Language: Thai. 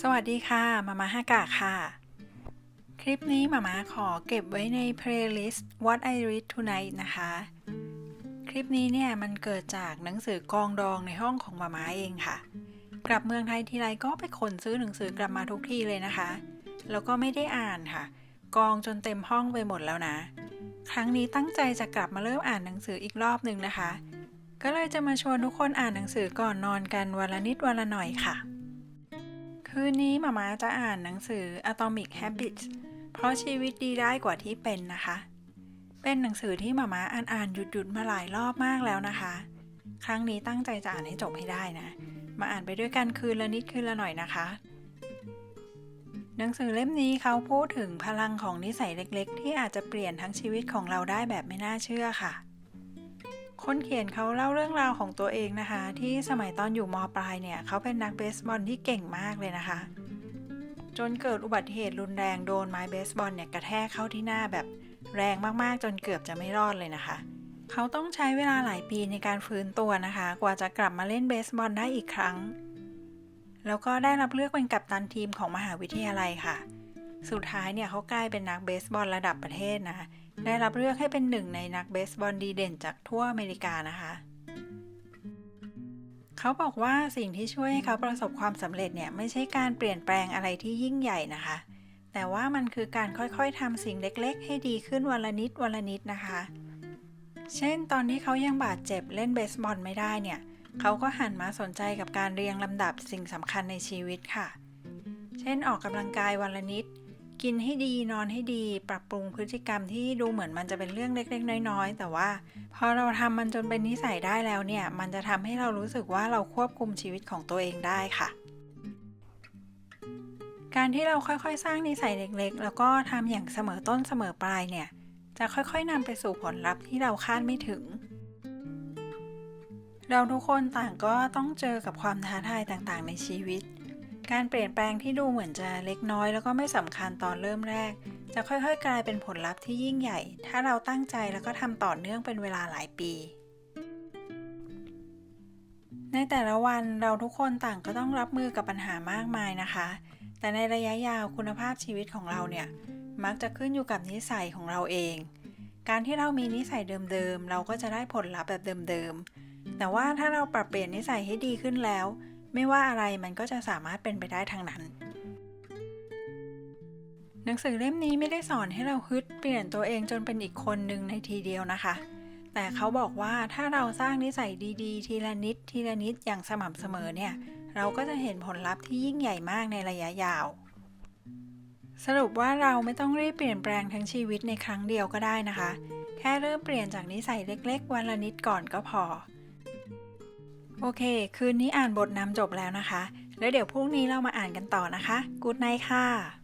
สวัสดีค่ะ มามาฮากะค่ะ คลิปนี้มามาขอเก็บไว้ใน playlist What I Read Tonight นะคะ คลิปนี้เนี่ยมันเกิดจากหนังสือกองดองในห้องของมามาเองค่ะ กลับเมืองไทยทีไรก็ไปขนซื้อหนังสือกลับมาทุกที่เลยนะคะ แล้วก็ไม่ได้อ่านค่ะ กองจนเต็มห้องไปหมดแล้วนะ ครั้งนี้ตั้งใจจะกลับมาเริ่มอ่านหนังสืออีกรอบหนึ่งนะคะ ก็เลยจะมาชวนทุกคนอ่านหนังสือก่อนนอนกันวันละนิดวันละหน่อยค่ะ คืนนี้มามาจะอ่านหนังสือ Atomic Habits เพราะชีวิตดีได้กว่าที่เป็นนะคะ เป็นหนังสือที่มามาอ่านอ่านหยุดหยุดมาหลายรอบมากแล้วนะคะ ครั้งนี้ตั้งใจจะอ่านให้จบให้ได้นะ มาอ่านไปด้วยกันคืนละนิดคืนละหน่อยนะคะ หนังสือเล่มนี้เขาพูดถึงพลังของนิสัยเล็ก ๆ ที่อาจจะเปลี่ยนทั้งชีวิตของเราได้แบบไม่น่าเชื่อค่ะ คนเขียนเขาเล่าเรื่องราวของตัวเองนะคะ ที่สมัยตอนอยู่มปลายเนี่ยเขาเป็นนักเบสบอลที่เก่งมากเลยนะคะ จนเกิดอุบัติเหตุรุนแรงโดนไม้เบสบอลเนี่ยกระแทกเข้าที่หน้าแบบแรงมากๆ จนเกือบจะไม่รอดเลยนะคะ เขาต้องใช้เวลาหลายปีในการฟื้นตัวนะคะ กว่าจะกลับมาเล่นเบสบอลได้อีกครั้ง แล้วก็ได้รับเลือกเป็นกัปตันทีมของมหาวิทยาลัยค่ะ สุดท้ายเนี่ยเขากลายเป็นนักเบสบอลระดับประเทศนะ ได้รับเลือกให้เป็นหนึ่งในนักเบสบอลดีเด่นจากทั่วอเมริกานะคะ เขาบอกว่าสิ่งที่ช่วยให้เขาประสบความสำเร็จเนี่ย ไม่ใช่การเปลี่ยนแปลงอะไรที่ยิ่งใหญ่นะคะ แต่ว่ามันคือการค่อยๆทำสิ่งเล็กๆ ให้ดีขึ้นวันละนิดวันละนิดนะคะ เช่นตอนที่เขายังบาดเจ็บเล่นเบสบอลไม่ได้เนี่ย เขาก็หันมาสนใจกับการเรียงลำดับสิ่งสำคัญในชีวิตค่ะ เช่นออกกำลังกายวันละนิด กินให้ดีนอนให้ดี ปรับปรุงพฤติกรรมที่ดูเหมือนมันจะเป็นเรื่องเล็กๆ น้อยๆ แต่ว่า พอเราทำมันจนเป็นนิสัยได้แล้วเนี่ย มันจะทำให้เรารู้สึกว่าเราควบคุมชีวิตของตัวเองได้ค่ะ การที่เราค่อยๆ สร้างนิสัยเล็กๆ แล้วก็ทำอย่างเสมอต้นเสมอปลายเนี่ย จะค่อยๆนำไปสู่ผลลัพธ์ที่เราคาดไม่ถึง เราทุกคนต่างก็ต้องเจอกับความท้าทายต่างๆ ในชีวิต การเปลี่ยนแปลงที่ดูเหมือนจะเล็กน้อย แล้วก็ไม่สำคัญตอนเริ่มแรก จะค่อยๆ กลายเป็นผลลัพธ์ที่ยิ่งใหญ่ ถ้าเราตั้งใจแล้วก็ทำต่อเนื่องเป็นเวลาหลายปี ในแต่ละวันเราทุกคนต่างก็ต้องรับมือกับปัญหามากมายนะคะ แต่ในระยะยาวคุณภาพชีวิตของเราเนี่ย มักจะขึ้นอยู่กับนิสัยของเราเอง การที่เรามีนิสัยเดิมๆ เราก็จะได้ผลลัพธ์แบบเดิมๆ แต่ว่าถ้าเราปรับเปลี่ยนนิสัยให้ดีขึ้นแล้ว ไม่ว่าอะไรมันก็จะสามารถเป็นไปได้ทั้งนั้น หนังสือเล่มนี้ไม่ได้สอนให้เราฮึดเปลี่ยนตัวเองจนเป็นอีกคนหนึ่งในทีเดียวนะคะ แต่เขาบอกว่าถ้าเราสร้างนิสัยดีๆ ทีละนิดทีละนิดอย่างสม่ำเสมอเนี่ย เราก็จะเห็นผลลัพธ์ที่ยิ่งใหญ่มากในระยะยาว สรุปว่าเราไม่ต้องรีบเปลี่ยนแปลงทั้งชีวิตในครั้งเดียวก็ได้นะคะ แค่เริ่มเปลี่ยนจากนิสัยเล็ก ๆ วันละนิดก่อนก็พอ โอเค คืนนี้อ่านบทนำจบแล้วนะคะ แล้วเดี๋ยวพรุ่งนี้เรามาอ่านกันต่อนะคะ กูดไนค่ะ